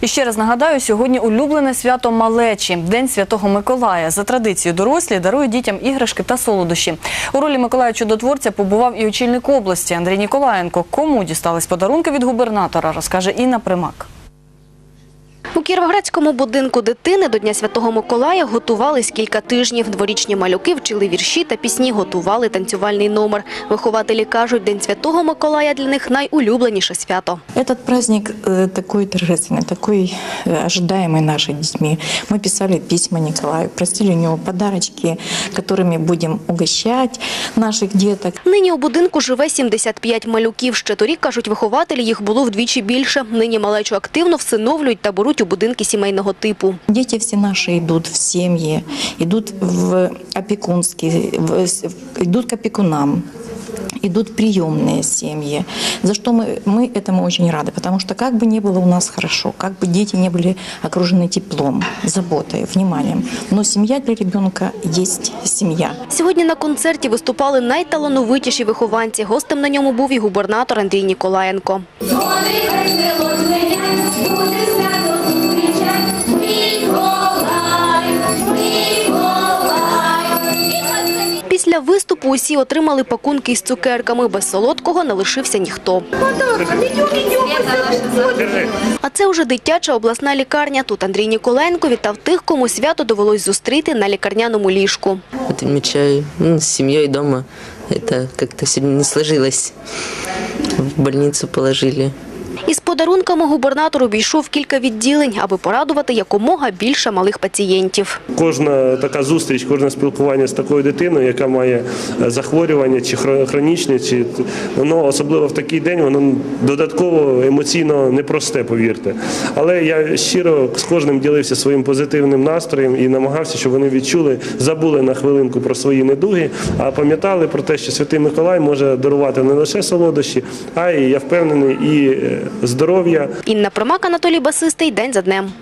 І ще раз нагадаю, сьогодні улюблене свято малечі День Святого Миколая. За традицією дорослі дарують дітям іграшки та солодощі. У ролі Миколая Чудотворця побував і очільник області Андрій Ніколаєнко. Кому дістались подарунки від губернатора, розкаже Інна Примак. У Кіровоградському будинку дитини до Дня Святого Миколая готувались кілька тижнів. Дворічні малюки вчили вірші та пісні, готували танцювальний номер. Вихователі кажуть, День Святого Миколая для них найулюбленіше свято. Этот праздник э, такой торжественный, такой э, ожидаемый нашими детьми. Мы писали письма Николаю, просили у него подарочки, которыми будем угощать наших деток. Нині у будинку живе 75 малюків. Ще торік, кажуть вихователі, їх було вдвічі більше. Нині малечу активно всиновлюють та беруть у будинки сімейного типу. Дети все наши идут в семьи, идут в опекунские, в- в- идут к опекунам идут в приемные семьи, за что мы, мы этому очень рады, потому что как бы ни было у нас хорошо, как бы дети не были окружены теплом, заботой, вниманием, но семья для ребенка есть семья. Сьогодні на концерті виступали найталановитіші вихованці. Гостем на ньому був і губернатор Андрій Ніколаєнко. Після виступу усі отримали пакунки із цукерками. Без солодкого не лишився ніхто. А це вже дитяча обласна лікарня. Тут Андрій Ніколенко вітав тих, кому свято довелось зустріти на лікарняному ліжку. Відмічаю ну, сім'єю вдома дома. Это как-то сьогодні не сложилось. В больницу положили. Із подарунками губернатор обійшов кілька відділень, аби порадувати якомога більше малих пацієнтів. Кожна така зустріч, кожне спілкування з такою дитиною, яка має е, захворювання чи хро- хронічне, чи воно особливо в такий день, воно додатково емоційно непросте, повірте. Але я щиро з кожним ділився своїм позитивним настроєм і намагався, щоб вони відчули, забули на хвилинку про свої недуги, а пам'ятали про те, що Святий Миколай може дарувати не лише солодощі, а і я впевнений, і е, здоров'я. Інна Промак, Анатолій Басистий. День за днем.